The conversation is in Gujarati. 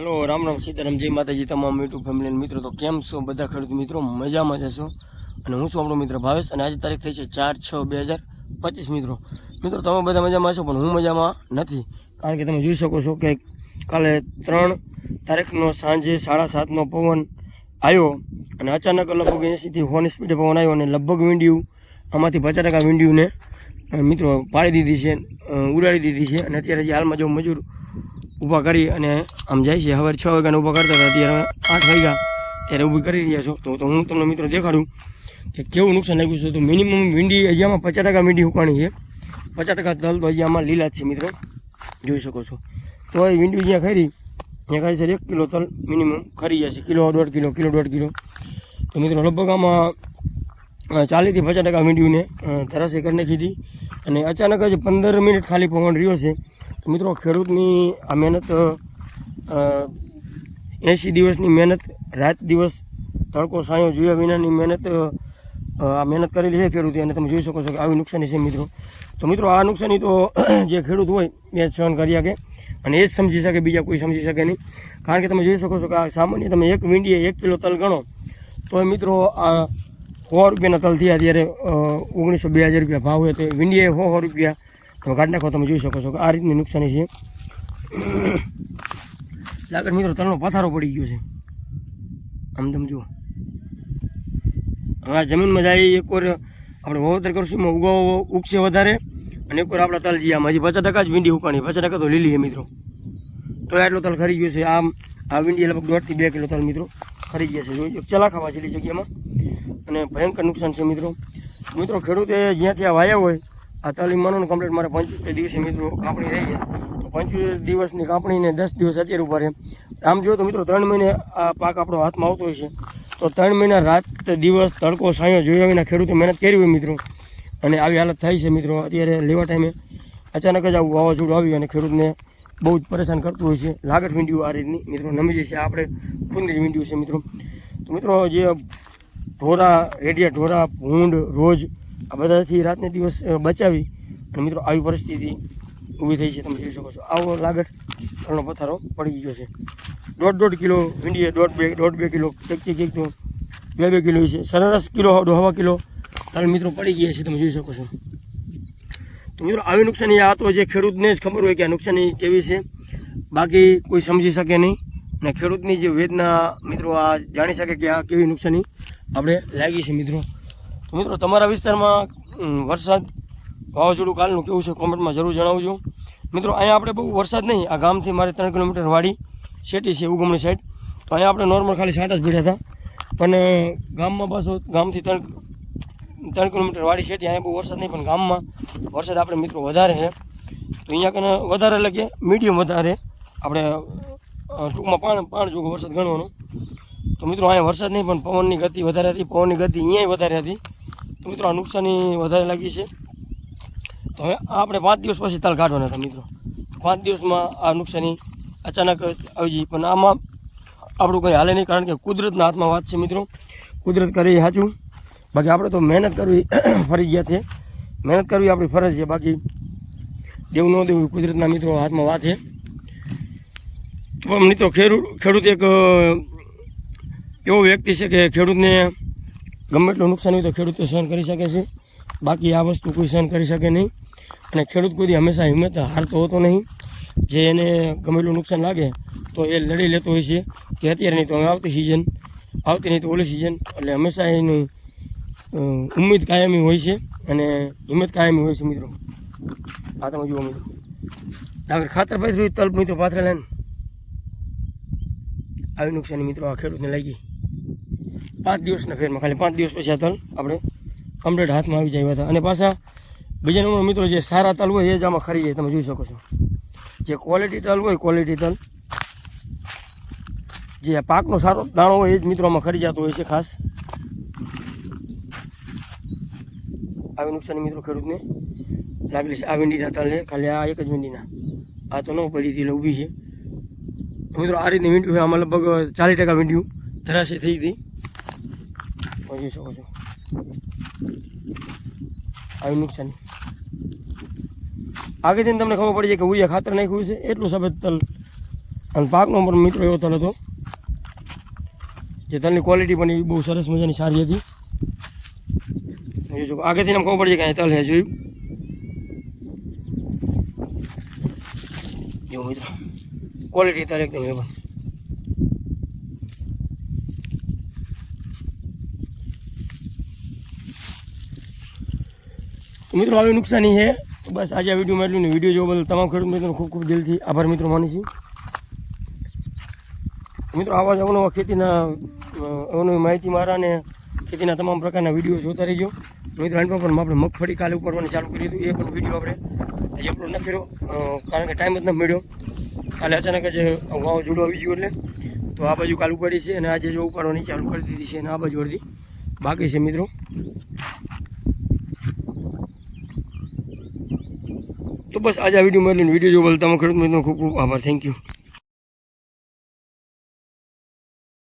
હેલો, રામ રામ સીતારામ, જય માતાજી તમામ યુટ્યુબ ફેમિલી મિત્રો. તો કેમ છો બધા ખેડૂત મિત્રો? મજામાં જશો અને હું છું આપણો મિત્ર ભાવેશ અને આજે તારીખ થઈ છે ચાર છ બે હજાર પચીસ મિત્રો. મિત્રો, તમે બધા મજામાં છો પણ હું મજામાં નથી. કારણ કે તમે જોઈ શકો છો કે કાલે ત્રણ તારીખનો સાંજે સાડા સાતનો પવન આવ્યો અને અચાનક લગભગ એંસીથી ફોન સ્પીડે પવન આવ્યો અને લગભગ વિંડ્યું, આમાંથી પચાસ ટકા વિંડ્યુને મિત્રો, પાડી દીધી છે ઉડાડી દીધી છે. અને અત્યારે જે હાલમાં જો મજૂર ઊભા કરી અને આમ જાય છે. હવે છ વાગ્યાને ઊભા કરતા હતા. અત્યારે આઠ વાગ્યા. ત્યારે ઊભી કરી રહ્યા છો. તો હું તમને મિત્રો દેખાડું કે કેવું નુકસાન લાગ્યું છે. તો મિનિમમ વીંડી અહીંયામાં પચાસ ટકા મીંડી ઉકાણી છે. પચાસ ટકા તલ તો અહીંયામાં લીલા છે મિત્રો. જોઈ શકો છો. તો એ વીંડી જ્યાં ખરી, ત્યાં ખાલી છે એક કિલો તલ મિનિમમ ખરી જશે. કિલો દોઢ કિલો કિલો દોઢ કિલો. તો મિત્રો લગભગ આમાં ચાલીસથી પચાસ ટકા મીંડીઓને ધરાશે કરી નાખી હતી. અને અચાનક જ પંદર મિનિટ ખાલી પવન રહ્યો છે. મિત્રો, ખેડૂતની આ મહેનત એંશી દિવસની મહેનત, રાત દિવસ તડકો સાયો જોયા વિનાની મહેનત આ મહેનત કરેલી છે ખેડૂતે અને તમે જોઈ શકો છો કે આવી નુકસાની છે મિત્રો. તો મિત્રો, આ નુકસાની તો જે ખેડૂત હોય, એ સહન કરી શકે અને એ જ સમજી શકે, બીજા કોઈ સમજી શકે નહીં. કારણ કે તમે જોઈ શકો છો કે આ સામાન્ય તમે એક વીંડીએ એક કિલો તલ ગણો, તો મિત્રો, આ સો રૂપિયાના તલથી અત્યારે ઓગણીસો બે હજાર રૂપિયા ભાવ હોય તો વીંડીએ સો સો રૂપિયા તમે કાઢી નાખો, તમે જોઈ શકો છો કે આ રીતની નુકસાની છે. લાગર મિત્રો, તલનો પથારો પડી ગયો છે. આમ તમે જુઓ. આ જમીનમાં જાય એક વાર આપણે વાવતર કરશું, એમાં ઉગાવો, ઉગશે વધારે, અને એક વાર આપણા તલ જઈએ આમ હજી પચાસ ટકા જ વીંડી ઉકાણી, પચાસ ટકા તો લીલી છે મિત્રો. તો એટલો તલ ખરી ગયો છે. આમ આ વીંડી લગભગ દોઢથી બે કિલો તલ મિત્રો ખરી ગયા છે. જોઈએ ચલા ખાવા છેલ્લી જગ્યામાં. અને ભયંકર નુકસાન છે મિત્રો. મિત્રો, ખેડૂતે જ્યાંથી આ વાયા હોય આ તાલીમ માનો કમ્પ્લીટ મારે પંચોતેર દિવસે મિત્રો, કાપણી થઈ છે. તો પંચોતેર દિવસની કાપણીને દસ દિવસ અત્યારે ઊભા રહે આમ જો તો મિત્રો, ત્રણ મહિને આ પાક આપણો હાથમાં આવતો હોય છે. તો ત્રણ મહિના રાત દિવસ તડકો, સાયો, જોયા વિના ખેડૂતે મહેનત કરી હોય મિત્રો. અને આવી હાલત થાય છે મિત્રો, અત્યારે લેવા ટાઈમે અચાનક જ આવું વાવાઝોડું આવ્યું અને ખેડૂતને બહુ જ પરેશાન કરતું હોય છે. લાગટ વીંડ્યું આ રીતની, મિત્રો, નમી જશે. આપણે ખુંદી વીંડ્યું છે મિત્રો. તો મિત્રો, જે ઢોરા, રેડિયા ઢોરા, ભૂંડ, રોજ આ બધાથી રાતને દિવસ બચાવી અને મિત્રો આવી પરિસ્થિતિ ઊભી થઈ છે, તમે જોઈ શકો છો. આવો લાગટ ઘણો પથારો પડી ગયો છે. દોઢ દોઢ કિલો ભીંડીએ દોઢ બે દોઢ બે કિલો એક એક તો બે બે કિલો છે. સરેરાશ કિલો હવા કિલો તારે મિત્રો પડી ગયા છે, તમે જોઈ શકો છો. તો મિત્રો આવી નુકસાની આ તો જે ખેડૂતને જ ખબર હોય કે આ નુકસાની કેવી છે. બાકી કોઈ સમજી શકે નહીં. અને ખેડૂતની જે વેદના મિત્રો આ જાણી શકે કે આ કેવી નુકસાની આપણે લાગી છે મિત્રો. તો મિત્રો, તમારા વિસ્તારમાં વરસાદ વાવાઝોડું કાલનું કેવું છે કોમેન્ટમાં જરૂર જણાવજો. મિત્રો, અહીંયા આપણે બહુ વરસાદ નહીં. આ ગામથી મારે ત્રણ કિલોમીટર વાડી શેટી છે, ઉગમણી સાઈડ. તો અહીંયા આપણે નોર્મલ ખાલી સાત જ ભીડ્યા હતા. પણ ગામમાં પાછો ગામથી ત્રણ ત્રણ કિલોમીટર વાડી શેટી, અહીંયા બહુ વરસાદ નહીં, પણ ગામમાં વરસાદ આપણે મિત્રો વધારે છે. તો અહીંયા કને વધારે એટલે મીડિયમ વધારે. આપણે ટૂંકમાં પાણ પાણ જોગો વરસાદ ગણવાનો. તો મિત્રો, અહીંયા વરસાદ નહીં, પણ પવનની ગતિ વધારે હતી. પવનની ગતિ અહીંયા વધારે હતી. તો મિત્રો નુકસાની વધારે લાગી છે. તો હવે આપણે પાંચ દિવસ પછી તાલ કાઢવાના હતા મિત્રો. પાંચ દિવસમાં આ નુકસાની અચાનક આવી જઈ પણ આમાં આપણું કંઈ હાલે નહીં, કારણ કે કુદરતના હાથમાં વાત છે મિત્રો. કુદરત કરે સાચું. બાકી આપણે તો મહેનત કરવી ફરજિયાત છે. મહેનત કરવી આપણી ફરજ છે. બાકી દેવું ન દેવું કુદરતના મિત્રો હાથમાં વાત છે. તો મિત્રો ખેડૂત ખેડૂત એક એવો વ્યક્તિ છે કે ખેડૂતને ગમે એટલું નુકસાન હોય તો ખેડૂતો સહન કરી શકે છે. બાકી આ વસ્તુ કોઈ સહન કરી શકે નહીં. અને ખેડૂત કોઈ હંમેશા હિંમત હારતો હોતો નહીં. જે એને ગમે એટલું નુકસાન લાગે તો એ લડી લેતો હોય છે કે અત્યારે નહીં તો હવે આવતી સિઝન આવતી નહીં તો ઓલી સિઝન એટલે હંમેશા એની ઉમ્મીદ કાયમી હોય છે અને હિંમત કાયમી હોય છે મિત્રો. આ તમે જુઓ મિત્રો. આગળ ખાતર પાથર્યું તલ મિત્રો પાથરે લઈને આવી નુકસાની મિત્રો આ ખેડૂતને લાગી. પાંચ દિવસના ફેરમાં, ખાલી પાંચ દિવસ પછી આ તલ આપણે કમ્પ્લીટ હાથમાં આવી જાય હતા અને પાછા બીજા નંબર મિત્રો જે સારા તલ હોય એ જ આમાં ખરી જાય, તમે જોઈ શકો છો. જે ક્વોલિટી તલ હોય ક્વોલિટી તલ. જે પાકનો સારો દાણો હોય એ જ મિત્રો આમાં ખરી જતો હોય છે ખાસ. આવી નુકસાની મિત્રો ખેડૂતને. લાગેલી છે આ વીંડીના તલ ખાલી આ એક જ વીંડીના આ તો ન પડી હતી ઊભી છે. મિત્રો આ રીતની વીંડીઓ આમાં લગભગ ચાલીસ ટકા વીંડીઓ ધરાશય થઈ હતી. જોઈ શકો છો આવી નુકસાની. જઈને તમને ખબર પડી જાય કે ઉરિયા ખાતર નાખ્યું છે, એટલું સફેદ તલ. અને પાકનો પણ મિત્રો એવો તલ હતો, જે તલની ક્વોલિટી પણ એવી બહુ સરસ મજાની સારી હતી. જોજો આગળથી એમ ખબર જાય કે તલ હે જોયું. જો મિત્રો ક્વોલિટી તલ એકદમ એ પણ મિત્રો, આવી નુકસાની છે. બસ આજે આ વિડીયોમાં એટલું ને વીડિયો જોવા બદલ તમામ ખેડૂત મિત્રોનો ખૂબ ખૂબ દિલથી આભાર મિત્રો માની છું. મિત્રો, આવા જ અવનવા ખેતીના અવનવી માહિતી મારા અને ખેતીના તમામ પ્રકારના વીડિયો જોતા રહીજો. મિત્રો એન્ડ પણ આપણે મગફળી કાલે ઉપાડવાનું ચાલુ કરી હતું એ પણ વીડિયો આપણે આજે અપલોડ ન કર્યો. કારણ કે ટાઈમ જ ન મળ્યો. કાલે અચાનક જ વાવાઝોડું આવી ગયું એટલે. તો આ બાજુ કાલ ઉપાડી છે અને આજે જો ઉપાડવાની ચાલુ કરી દીધી છે અને આ બાજુ અડધી બાકી છે મિત્રો. બસ આજે આ વીડિયો મળીને વીડિયો જોવા બદલ તમામ ખેડૂત મિત્રો ખૂબ ખૂબ આભાર. Thank you